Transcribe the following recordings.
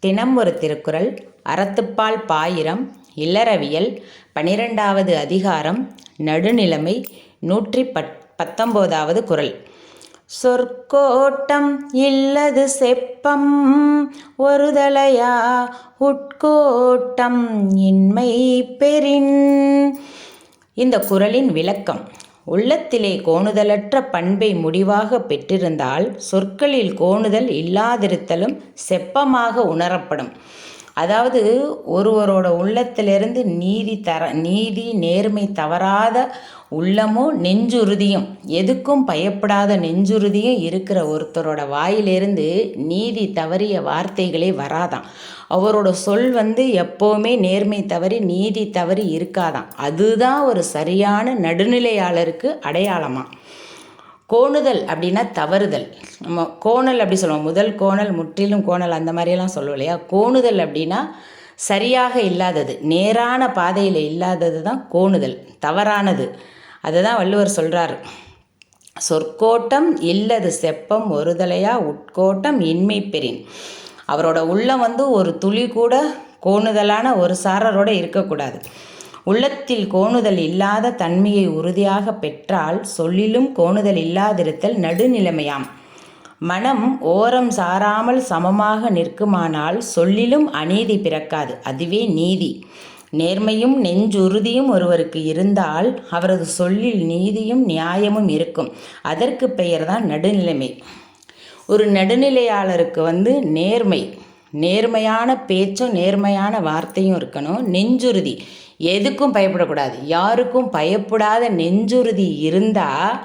தினம் ஒரு திருக்குறள் அறத்துப்பால் பாயிரம் இல்லறவியல் பனிரெண்டாவது அதிகாரம் நடுநிலைமை நூற்றி பத் பத்தொம்போதாவது குறள். சொற்கோட்டம் இல்லது செப்பம் ஒருதலையா? உட்கோட்டம் இன்மை பெறின். இந்த குறளின் விளக்கம். உள்ளத்திலே கோணுதலற்ற பண்பை முடிவாக பெற்றிருந்தால் சொற்களில் கோணுதல் இல்லாதிருத்தலும் செப்பமாக உணரப்படும். அதாவது ஒருவரோட உள்ளத்திலிருந்து நீதி தர நீதி நேர்மை தவறாத உள்ளமும் நெஞ்சுறுதியும் எதுக்கும் பயப்படாத நெஞ்சுறுதியும் இருக்கிற ஒருத்தரோட வாயிலிருந்து நீதி தவறிய வார்த்தைகளே வராதாம். அவரோட சொல் வந்து எப்போவுமே நேர்மை தவறி நீதி தவறி இருக்காதாம். அதுதான் ஒரு சரியான நடுநிலையாளருக்கு அடையாளமாக கோணுதல் அப்படின்னா தவறுதல். நம்ம கோணல் அப்படி சொல்லுவோம். முதல் கோணல் முற்றிலும் கோணல் அந்த மாதிரியெல்லாம் சொல்லுவோம் இல்லையா? கோணுதல் அப்படின்னா சரியாக இல்லாதது. நேரான பாதையில் இல்லாதது தான் கோணுதல். தவறானது. அதை தான் வள்ளுவர் சொல்கிறார் சொற்கோட்டம் இல்லது செப்பம் ஒருதலையா? உட்கோட்டம் இன்மை பெறின். அவரோட உள்ளம் வந்து ஒரு துளி கூட கோணுதலான ஒரு சாரரோடு இருக்கக்கூடாது. உள்ளத்தில் கோணுதல் இல்லாத தன்மையை உறுதியாக பெற்றால் சொல்லிலும் கோணுதல் இல்லாதிருத்தல் நடுநிலைமையாம். மனம் ஓரம் சாராமல் சமமாக நிற்குமானால் சொல்லிலும் அநீதி பிறக்காது அதுவே நீதி. நேர்மையும் நெஞ்சுறுதியும் ஒருவருக்கு இருந்தால் அவரது சொல்லில் நீதியும் நியாயமும் இருக்கும். அதற்கு பெயர்தான் நடுநிலைமை. ஒரு நடுநிலையாளருக்கு வந்து நேர்மை. நேர்மையான பேச்சும் நேர்மையான வார்த்தையும் இருக்கணும். நெஞ்சுறுதி. எதுக்கும் பயப்படக்கூடாது. யாருக்கும் பயப்படாத நெஞ்சுறுதி இருந்தால்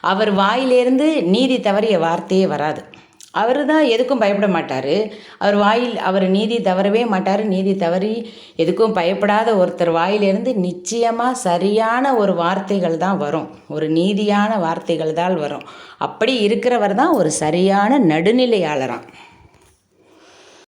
அவர் வாயிலேருந்து நீதி தவறிய வார்த்தையே வராது. அவர் தான் எதுக்கும் பயப்பட மாட்டார். அவர் வாயில் அவர் நீதி தவறவே மாட்டார். நீதி தவறி எதுக்கும் பயப்படாத ஒருத்தர் வாயிலிருந்து நிச்சயமாக சரியான ஒரு வார்த்தைகள் தான் வரும். ஒரு நீதியான வார்த்தைகள் தான் வரும். அப்படி இருக்கிறவர் தான் ஒரு சரியான நடுநிலையாளராம்.